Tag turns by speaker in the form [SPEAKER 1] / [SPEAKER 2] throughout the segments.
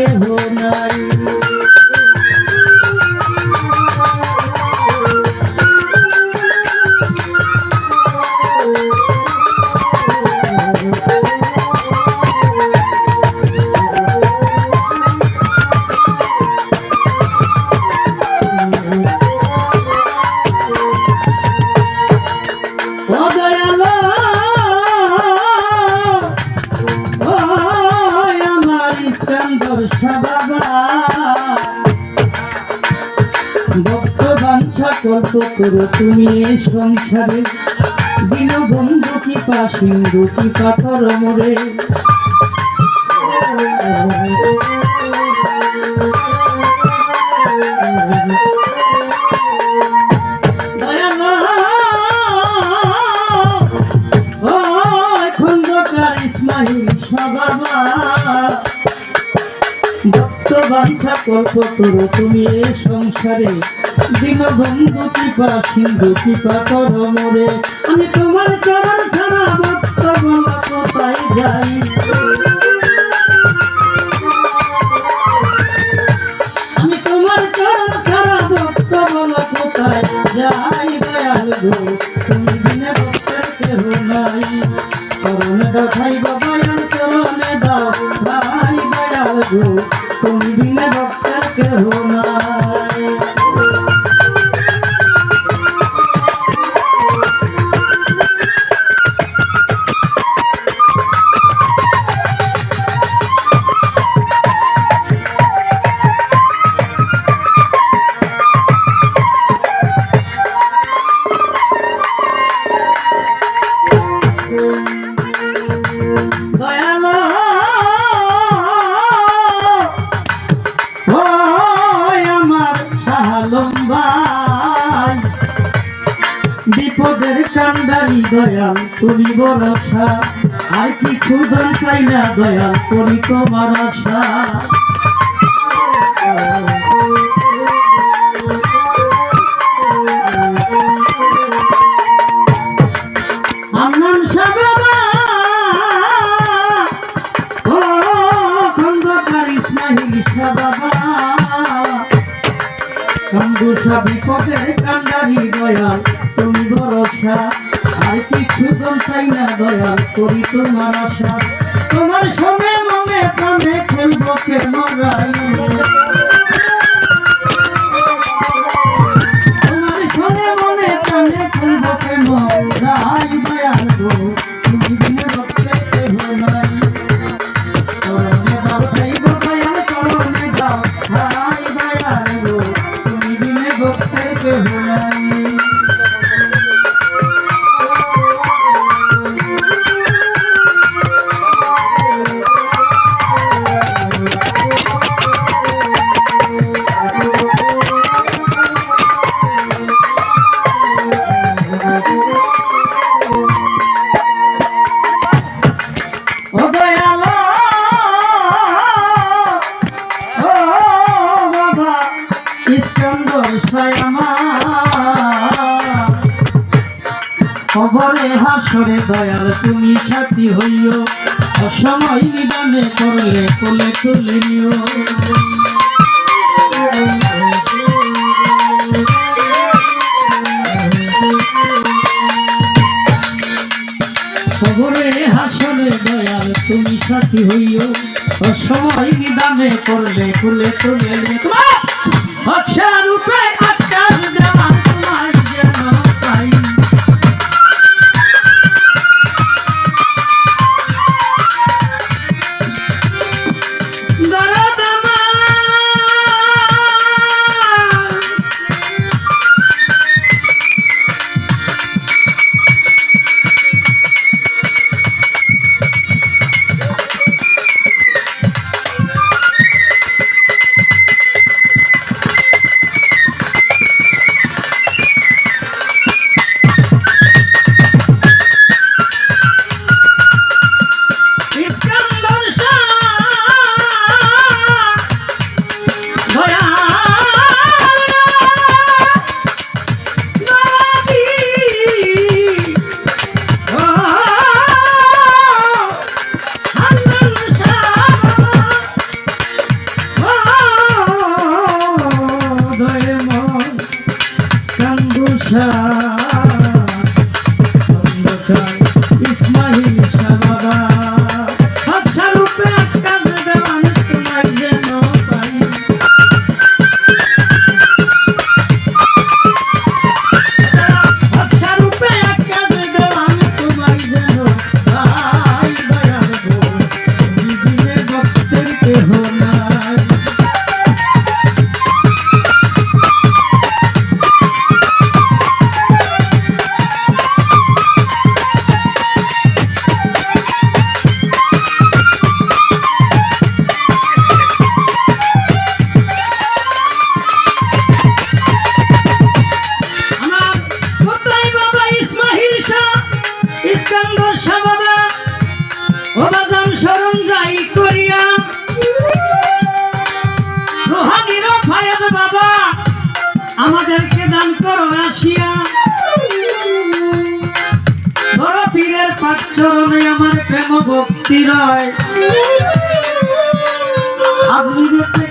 [SPEAKER 1] কেহ নাই। ইস্কান্দর বাবা ভক্ত বাঞ্ছা কল্প করো তুমি এই সংসারে দিন বন্ধু কি পা কি পাথর মোরে দয়ালো বাঞ্ছা কল্প করো তুমি এই সংসারে দীনবন্ধু কৃপা, সিন্ধু কৃপা কর মরে। আমি তোমার চরণ ছাড়া ভক্ত বলা কোথায় যাই? দয়াল তুমি ভরসা আর কিছু দান চাই না দয়াল করি তোমার আশা। কম্বুসা বিপদের দম চাই না দয়াল করি তোমার আশা। তোমার সঙ্গে মনে প্রাণে খেলব কে রাই খবরে হাসরে দয়াল, তুমি সাথী হইও। অসময় নিদানে করলে কোলে তুলে নিও। খবরে হাসরে দয়াল, তুমি সাথী হইও। অসময় নিদানে করলে কুলে তুলে নিও। রূপে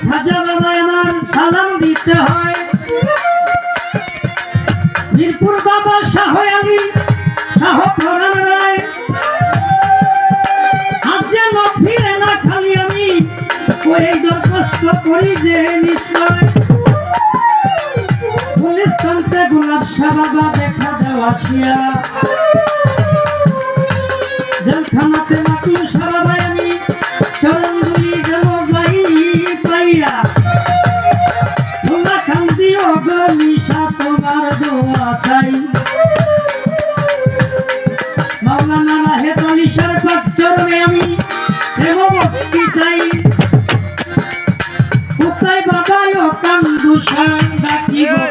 [SPEAKER 1] খাজা বাবা আমার সালাম দিতে হয়। মিরপুর বাবা শাহ আলী, শাহ ফরান রায়। আজ যেন ফিরে খালি আমি, ওই দরখাস্ত করি নিশ্চয়। পুলিশ তন্ত্রে গোলাপ শাহ বাবা দেখা দেওয়াছিয়া জেলখানাতে মাতুল সারাবাই আমি চরণ দুলি যাব যাই পাইয়া। তোমরা কান্দি অগনিশা তোমার দোয়া চাই। মাওলানা রাহেদ আলী সরকার চরণে আমি প্রেম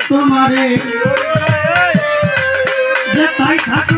[SPEAKER 1] তোমারে। তাই থাকো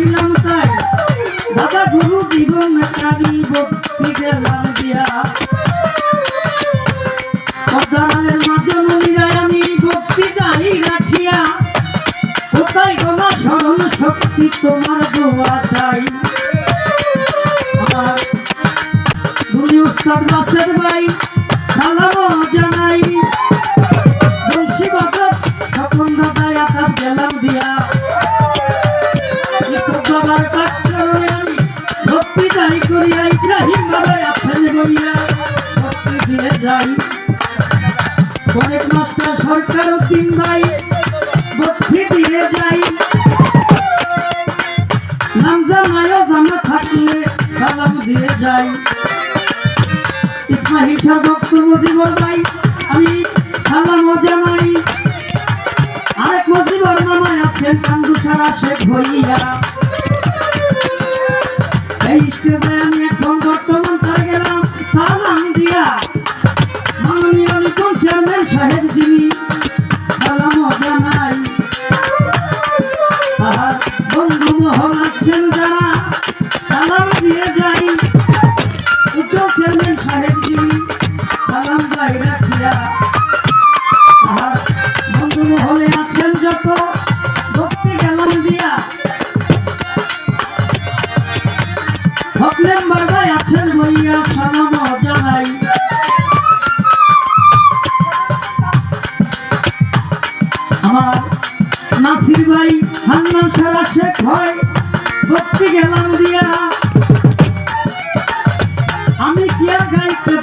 [SPEAKER 1] কোথায় গোলা স্মরণ শক্তি তোমার দোয়া চাই। আমার দুনি উস্তাদ বাসের ভাই, সালাম জানাই। বংশী বাজার স্বপন দাদায় আকাশ গেলাম দিয়া। বাবার কাঠচরণে আমি ভক্তি যাই করিয়া ইব্রাহিম সরকার তিন ভাই ভক্তি দিয়ে যাই নাম জানায়ও জানা থাকলে সালাম দিয়ে যাই ইসমাহিল শাহ ভক্ত মুজিবর ভাই আমি সালামও জানাই সারা শেখ হইয়া এই স্টেজে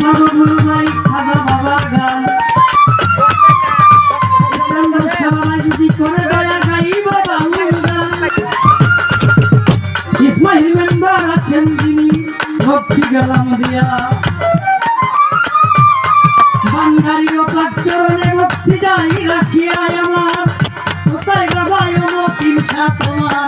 [SPEAKER 1] পারব গুরু ভাই খাজা বাবার গান ইসমাইল মেম্বার আছেন যিনি ভক্তি গেলাম দিয়া বাঙ্গারি ও চরণে ভক্তি যাই রাখিয়া আমার কোথায় বাবাই ও তোমার